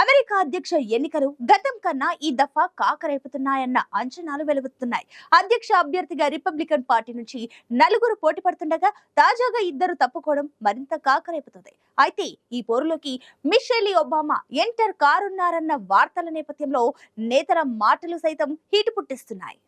America అధ్యక్ష ఎన్నికలు గతం కన్నా ఈ దఫా కాకరేపుతున్నాయన్న అంచనాలు వెలుగుతున్నాయి. అధ్యక్ష అభ్యర్థిగా రిపబ్లికన్ పార్టీ నుంచి నలుగురు పోటీ పడుతుండగా తాజాగా ఇద్దరు తప్పుకోవడం మరింత కాకరేపుతుంది. అయితే ఈ పోరులోకి మిషెలీ ఒబామా ఎంటర్ కారున్నారన్న వార్తల నేపథ్యంలో నేతల మాటలు సైతం హీటు పుట్టిస్తున్నాయి.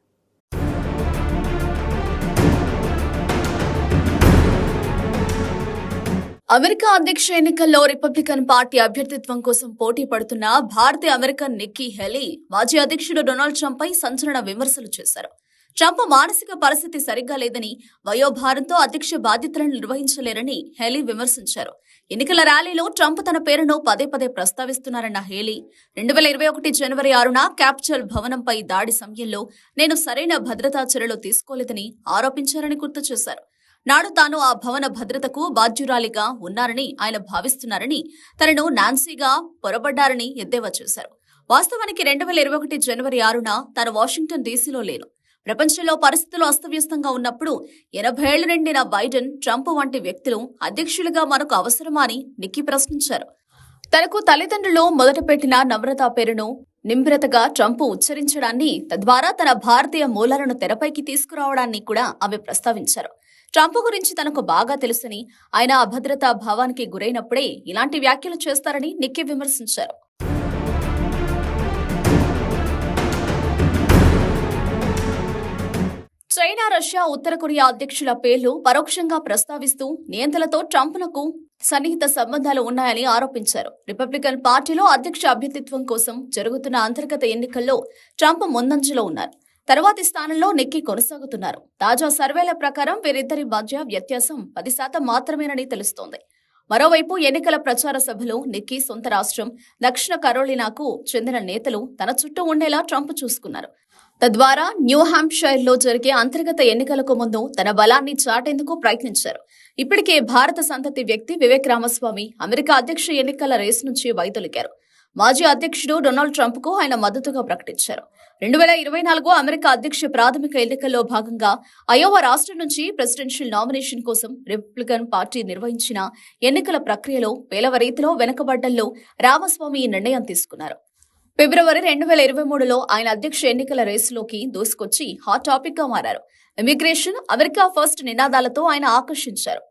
అమెరికా అధ్యక్ష ఎన్నికల్లో రిపబ్లికన్ పార్టీ అభ్యర్థిత్వం కోసం పోటీ పడుతున్న భారతీయ అమెరికన్ నిక్కీ హెలీ మాజీ అధ్యక్షుడు డొనాల్డ్ ట్రంప్ పై సంచలన విమర్శలు చేశారు. ట్రంప్ మానసిక పరిస్థితి సరిగ్గా లేదని వయోభారంతో అధ్యక్ష బాధ్యతలను నిర్వహించలేరని హెలీ విమర్శించారు. ఎన్నికల ర్యాలీలో ట్రంప్ తన పేరును పదే పదే ప్రస్తావిస్తున్నారన్న హేలీ రెండు వేల ఇరవై ఒకటి జనవరి ఆరున క్యాపిటల్ భవనంపై దాడి సమయంలో నేను సరైన భద్రతా చర్యలు తీసుకోలేదని ఆరోపించారని గుర్తు చేశారు. నాడు తాను ఆ భవన భద్రతకు బాధ్యురాలిగా ఉన్నారని ఆయన భావిస్తున్నారని తనను నాన్సీగా పొరబడ్డారని ఎద్దేవా చేశారు. వాస్తవానికి రెండు వేల ఇరవై ఒకటి జనవరి ఆరున తాను వాషింగ్టన్ డీసీలో లేను ప్రపంచంలో పరిస్థితులు అస్తవ్యస్తంగా ఉన్నప్పుడు ఎనభై ఏళ్ళ నిండిన బైడెన్ ట్రంప్ వంటి వ్యక్తులు అధ్యక్షులుగా మనకు అవసరమా అని నిక్కి ప్రశ్నించారు. తనకు తల్లిదండ్రులు మొదట పెట్టిన నమ్రత పేరును నిమ్రతగా ట్రంప్ ఉచ్చరించడాన్ని తద్వారా తన భారతీయ మూలాలను తెరపైకి తీసుకురావడాన్ని కూడా ఆమె ప్రస్తావించారు. ట్రంప్ గురించి తనకు బాగా తెలుసని ఆయన అభద్రతా భావానికి గురైనప్పుడే ఇలాంటి వ్యాఖ్యలు చేస్తారని నిక్కి విమర్శించారు. చైనా రష్యా ఉత్తర కొరియా అధ్యక్షుల పేర్లు పరోక్షంగా ప్రస్తావిస్తూ నియంతలతో ట్రంప్నకు సన్నిహిత సంబంధాలు ఉన్నాయని ఆరోపించారు. రిపబ్లికన్ పార్టీలో అధ్యక్ష అభ్యర్థిత్వం కోసం జరుగుతున్న అంతర్గత ఎన్నికల్లో ట్రంప్ ముందంజలో ఉన్నారు. తర్వాతి స్థానంలో నెక్కి కొనసాగుతున్నారు. తాజా సర్వేల ప్రకారం వీరిద్దరి మధ్య వ్యత్యాసం పది శాతం మాత్రమేనని తెలుస్తోంది. మరోవైపు ఎన్నికల ప్రచార సభలో నిక్కీ సొంత రాష్ట్రం దక్షిణ కరోలినాకు చెందిన నేతలు తన చుట్టూ ఉండేలా ట్రంప్ చూసుకున్నారు. తద్వారా న్యూ లో జరిగే అంతర్గత ఎన్నికలకు ముందు తన బలాన్ని చాటేందుకు ప్రయత్నించారు. ఇప్పటికే భారత సంతతి వ్యక్తి వివేక్ రామస్వామి అమెరికా అధ్యక్ష ఎన్నికల రేసు నుంచి వైదొలిగారు. మాజీ అధ్యక్షుడు డొనాల్డ్ ట్రంప్కు ఆయన మద్దతుగా ప్రకటించారు. రెండు వేల ఇరవై నాలుగు అమెరికా అధ్యక్ష ప్రాథమిక ఎన్నికల్లో భాగంగా అయోవా రాష్ట్రం నుంచి ప్రెసిడెన్షియల్ నామినేషన్ కోసం రిపబ్లికన్ పార్టీ నిర్వహించిన ఎన్నికల ప్రక్రియలో పేలవ రీతిలో వెనుకబడ్డల్లో రామస్వామి ఈ నిర్ణయం తీసుకున్నారు. ఫిబ్రవరి రెండు వేల ఇరవై మూడులో ఆయన అధ్యక్ష ఎన్నికల రేసులోకి దూసుకొచ్చి హాట్ టాపిక్గా మారారు. ఇమిగ్రేషన్ అమెరికా ఫస్ట్ నినాదాలతో ఆయన ఆకర్షించారు.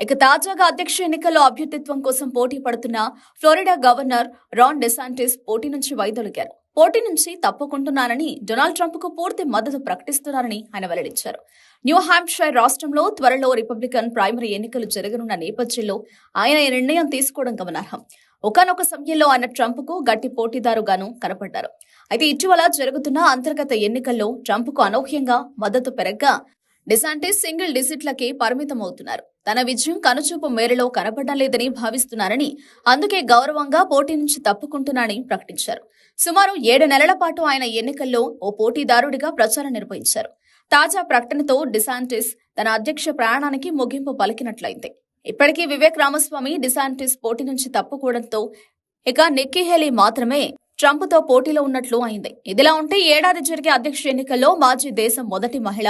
ఇక తాజాగా అధ్యక్ష ఎన్నికల్లో అభ్యర్థిత్వం కోసం పోటీ పడుతున్న ఫ్లోరిడా గవర్నర్ రాన్ డెసాంటిస్ పోటీ నుంచి వైదొలిగారు. పోటీ నుంచి తప్పుకుంటున్నానని డొనాల్డ్ ట్రంప్కు పూర్తి మద్దతు ప్రకటిస్తున్నారని ఆయన వెల్లడించారు. న్యూ హాంప్షైర్ రాష్ట్రంలో త్వరలో రిపబ్లికన్ ప్రైమరీ ఎన్నికలు జరగనున్న నేపథ్యంలో ఆయన ఈ నిర్ణయం తీసుకోవడం గమనార్హం. ఒకనొక సమయంలో ఆయన ట్రంప్కు గట్టి పోటీదారుగాను కనపడ్డారు. అయితే ఇటీవల జరుగుతున్న అంతర్గత ఎన్నికల్లో ట్రంప్కు అనూహ్యంగా మద్దతు పెరగ్గా డిసాంటిస్ సింగిల్ డిజిట్లకి పరిమితమవుతున్నారు. తన విజయం కనుచూపు మేరలో కనపడడం లేదని భావిస్తున్నారని అందుకే గౌరవంగా పోటీ నుంచి తప్పుకుంటున్నానని ప్రకటించారు. సుమారు ఏడు నెలల పాటు ఆయన ఎన్నికల్లో ఓ పోటీదారుడిగా ప్రచారం నిర్వహించారు. తాజా ప్రకటనతో డిసాంటిస్ తన అధ్యక్ష ప్రయాణానికి ముగింపు పలికినట్లయింది. ఇప్పటికీ వివేక్ రామస్వామి డిసాంటిస్ పోటీ నుంచి తప్పుకోవడంతో ఇక నిక్కీ హేలీ మాత్రమే ట్రంప్తో పోటీలో ఉన్నట్లు అయింది. ఇదిలా ఉంటే ఏడాది జరిగే అధ్యక్ష ఎన్నికల్లో మాజీ దేశం మొదటి మహిళ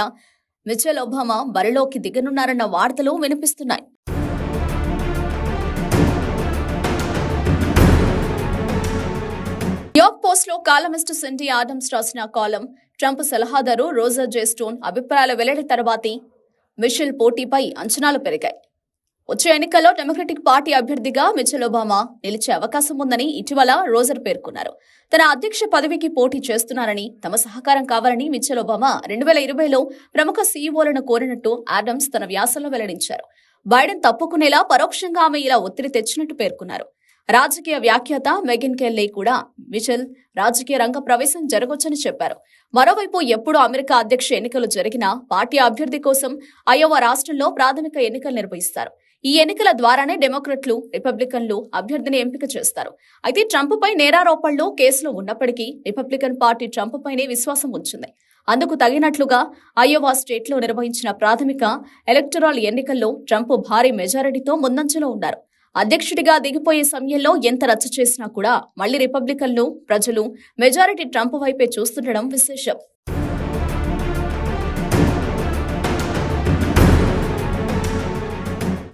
మిచెల్ ఒబామా బరిలోకి దిగనున్నారన్న వార్తలు వినిపిస్తున్నాయి. న్యూయార్క్ పోస్ట్లో కాలమిస్ట్ సెంటీ ఆడమ్స్ రాసిన కాలం ట్రంప్ సలహాదారు రోజర్ జే స్టోన్ అభిప్రాయాలు వెల్లడి తర్వాతి మిషెల్ పోటీపై అంచనాలు పెరిగాయి. వచ్చే ఎన్నికల్లో డెమోక్రటిక్ పార్టీ అభ్యర్థిగా మిచెల్ ఒబామా నిలిచే అవకాశం ఉందని ఇటీవల రోజర్ పేర్కొన్నారు. తన అధ్యక్ష పదవికి పోటీ చేస్తున్నారని తమ సహకారం కావాలని మిచెల్ ఒబామా రెండు వేల ఇరవైలో ప్రముఖ సీఈఓలను కోరినట్టు ఆడమ్స్ తన వ్యాసంలో వెల్లడించారు. బైడెన్ తప్పుకునేలా పరోక్షంగా ఆమె ఇలా ఒత్తిడి తెచ్చినట్టు పేర్కొన్నారు. రాజకీయ వ్యాఖ్యాత మెగిన్ కెల్లీ కూడా మిచెల్ రాజకీయ రంగ ప్రవేశం జరగొచ్చని చెప్పారు. మరోవైపు ఎప్పుడు అమెరికా అధ్యక్ష ఎన్నికలు జరిగినా పార్టీ అభ్యర్థి కోసం అయోవా రాష్ట్రంలో ప్రాథమిక ఎన్నికలు నిర్వహిస్తారు. ఈ ఎన్నికల ద్వారానే డెమోక్రట్లు రిపబ్లికన్లు అభ్యర్థిని ఎంపిక చేస్తారు. అయితే ట్రంప్ పై నేరారోపణలు కేసులు ఉన్నప్పటికీ రిపబ్లికన్ పార్టీ ట్రంప్ పైనే విశ్వాసం ఉంచింది. అందుకు తగినట్లుగా అయోవా స్టేట్లో నిర్వహించిన ప్రాథమిక ఎలక్టరల్ ఎన్నికల్లో ట్రంప్ భారీ మెజారిటీతో ముందంజలో ఉన్నారు. అధ్యక్షుడిగా దిగిపోయే సమయంలో ఎంత రచ్చ చేసినా కూడా మళ్ళీ రిపబ్లికన్లు ప్రజలు మెజారిటీ ట్రంప్ వైపే చూస్తుండడం విశేషం.